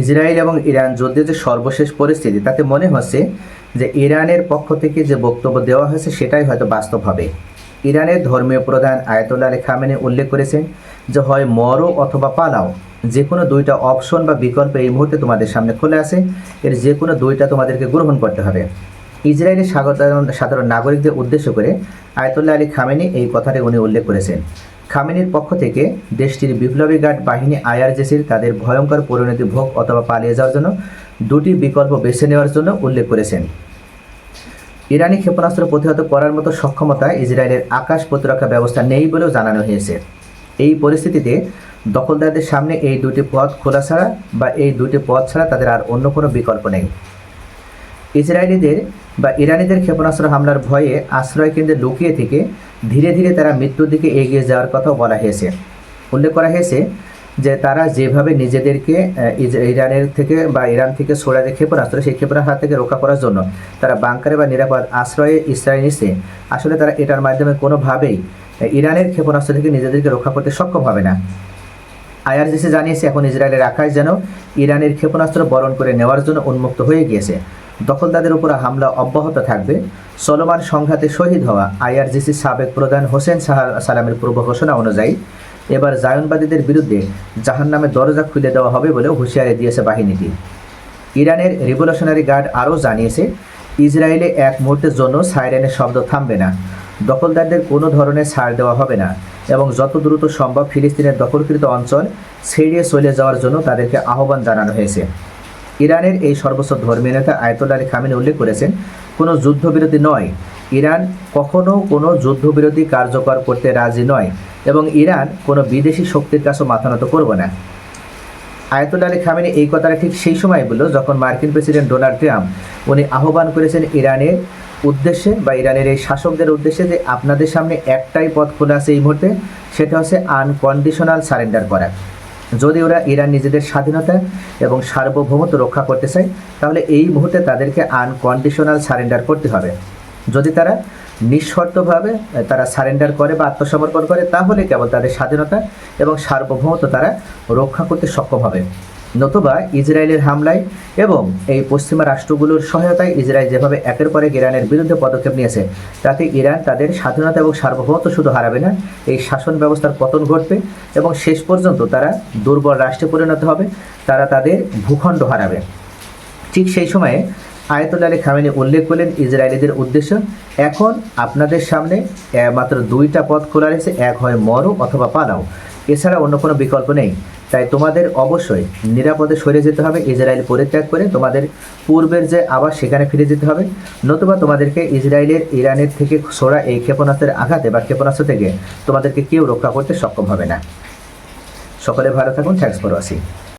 Israel এবং Iran যুদ্ধের যে সর্বশেষ পরিস্থিতি, তাতে মনে হচ্ছে যে ইরানের পক্ষ থেকে যে বক্তব্য দেওয়া হয়েছে, সেটাই হয়তো বাস্তব হবে। ইরানের ধর্মীয় প্রধান আয়াতুল্লাহ আলী খামেনি উল্লেখ করেছেন যে, হয় মরো অথবা পালাও যে কোনো দুইটা অপশন বা বিকল্প এই মুহূর্তে তোমাদের সামনে খুলে আছে। এর যে কোনো দুইটা তোমাদেরকে গ্রহণ করতে হবে। ইসরায়েলের সাধারণ সাধারণ নাগরিকদের উদ্দেশ্য করে আয়তুল্লাহ আলী খামেনি এই কথাটি উনি উল্লেখ করেছেন। খামেনির পক্ষ থেকে দেশটির বিপ্লবী গার্ড বাহিনী আইআরজেসির তাদের ভয়ঙ্কর পরিণতি ভোগ অথবা পালিয়ে যাওয়ার জন্য দুটি বিকল্প বেছে নেওয়ার জন্য উল্লেখ করেছেন। ইরানি ক্ষেপণাস্ত্র প্রতিহত করার মতো সক্ষমতা ইসরায়েলের আকাশ প্রতিরক্ষা ব্যবস্থা নেই বলেও জানানো হয়েছে। এই পরিস্থিতিতে দখলদারদের সামনে এই দুটি পথ খোলা ছাড়া বা এই দুটি পথ ছাড়া তাদের আর অন্য কোনো বিকল্প নেই। ইসরায়েলিদের বা ইরানিদের ক্ষেপণাস্ত্র হামলার ভয়ে আশ্রয় কেন্দ্রে লুকিয়ে থেকে ধীরে ধীরে তারা মৃত্যুর দিকে এগিয়ে যাওয়ার কথাও বলা হয়েছে। উল্লেখ করা হয়েছে যে তারা যেভাবে নিজেদেরকে ইরানের থেকে বা ইরান থেকে সরে যে ক্ষেপণাস্ত্র, সেই ক্ষেপণাস্ত্র হাত থেকে রক্ষা করার জন্য তারা বাংকারে বা নিরাপদ আশ্রয়ে ইসরায়েল নিচ্ছে। আসলে তারা এটার মাধ্যমে কোনোভাবেই ইরানের ক্ষেপণাস্ত্র থেকে নিজেদেরকে রক্ষা করতে সক্ষম হবে না। আইআরজিসি জানিয়েছে, এখন ইসরায়েলের আকাশ যেন ইরানের ক্ষেপণাস্ত্র বরণ করে নেওয়ার জন্য উন্মুক্ত হয়ে গিয়েছে। দখলদারদের উপর হামলা অব্যাহত থাকবে। চলমান সংঘাতে শহীদ হওয়া আইআরজিসির সাবেক প্রধান হোসেন সালামের পূর্ব ঘোষণা অনুযায়ী, এবার জায়নবাদীদের বিরুদ্ধে জাহান্নামের দরজা খুলে দেওয়া হবে বলেও হুঁশিয়ারি দিয়েছে বাহিনীটি। ইরানের রিভলিউশনারি গার্ড আরও জানিয়েছে, ইসরায়েলে এক মুহূর্তের জন্য সাইরেনের শব্দ থামবে না। দখলদারদের কোনো ধরনের ছাড় দেওয়া হবে না এবং যত দ্রুত সম্ভব ফিলিস্তিনের দখলকৃত অঞ্চল ছেড়িয়ে চলে যাওয়ার জন্য তাদেরকে আহ্বান জানানো হয়েছে। ইরানের এই সর্বোচ্চ ধর্মীয় নেতা আয়তুল্লাহ আলী খামিনি উল্লেখ করেছেন, কোনো যুদ্ধবিরতি নয়। ইরান কখনো কোনো যুদ্ধবিরতি কার্যকর করতে রাজি নয় এবং ইরান কোনো বিদেশি শক্তির কাছেও মাথা নত করবে না। আয়াতুল্লাহ আলী খামেনি এই কথাটা ঠিক সেই সময় বলল যখন মার্কিন প্রেসিডেন্ট ডোনাল্ড ট্রাম্প উনি আহ্বান করেছেন ইরানের উদ্দেশ্যে বা ইরানের এই শাসকদের উদ্দেশ্যে যে আপনাদের সামনে একটাই পথ খোলা আছে এই মুহূর্তে, সেটা হচ্ছে আনকন্ডিশনাল সারেন্ডার করা। যদি ওরা ইরান নিজেদের স্বাধীনতা এবং সার্বভৌমত্ব রক্ষা করতে চায়, তাহলে এই মুহূর্তে তাদেরকে আনকন্ডিশনাল সারেন্ডার করতে হবে। যদি তারা নিঃশর্তভাবে তারা সারেন্ডার করে বা আত্মসমর্পণ করে, তাহলে কেবল তাদের স্বাধীনতা এবং সার্বভৌমত্ব তারা রক্ষা করতে সক্ষম হবে। নতুবা ইসরায়েলের হামলায় এবং এই পশ্চিমা রাষ্ট্রগুলোর সহায়তায় ইসরায়েল যেভাবে একের পর ইরানের বিরুদ্ধে পদক্ষেপ নিয়েছে, তাতে ইরান তাদের স্বাধীনতা এবং সার্বভৌমত্ব শুধু হারাবে না, এই শাসন ব্যবস্থার পতন ঘটবে এবং শেষ পর্যন্ত তারা দুর্বল রাষ্ট্রে পরিণত হবে, তারা তাদের ভূখণ্ড হারাবে। ঠিক সেই সময়ে আয়তুল্লাহ আলী খামেনি উল্লেখ করলেন, ইসরায়েলিদের উদ্দেশ্য, এখন আপনাদের সামনে মাত্র দুইটা পথ খোলা রয়েছে, এক হয় মরো অথবা পালাও। এছাড়া অন্য কোনো বিকল্প নেই। তাই তোমাদের অবশ্যই নিরাপদে সরে যেতে হবে, ইসরায়েল পরিত্যাগ করে তোমাদের পূর্বের যে আবার সেখানে ফিরে যেতে হবে। নতুবা তোমাদেরকে ইসরায়েলের ইরানের থেকে সরা এই ক্ষেপণাস্ত্রের আঘাতে বা ক্ষেপণাস্ত্র থেকে তোমাদেরকে কেউ রক্ষা করতে সক্ষম হবে না। সকলে ভালো থাকুন, থ্যাংকস ফর ওয়াচিং।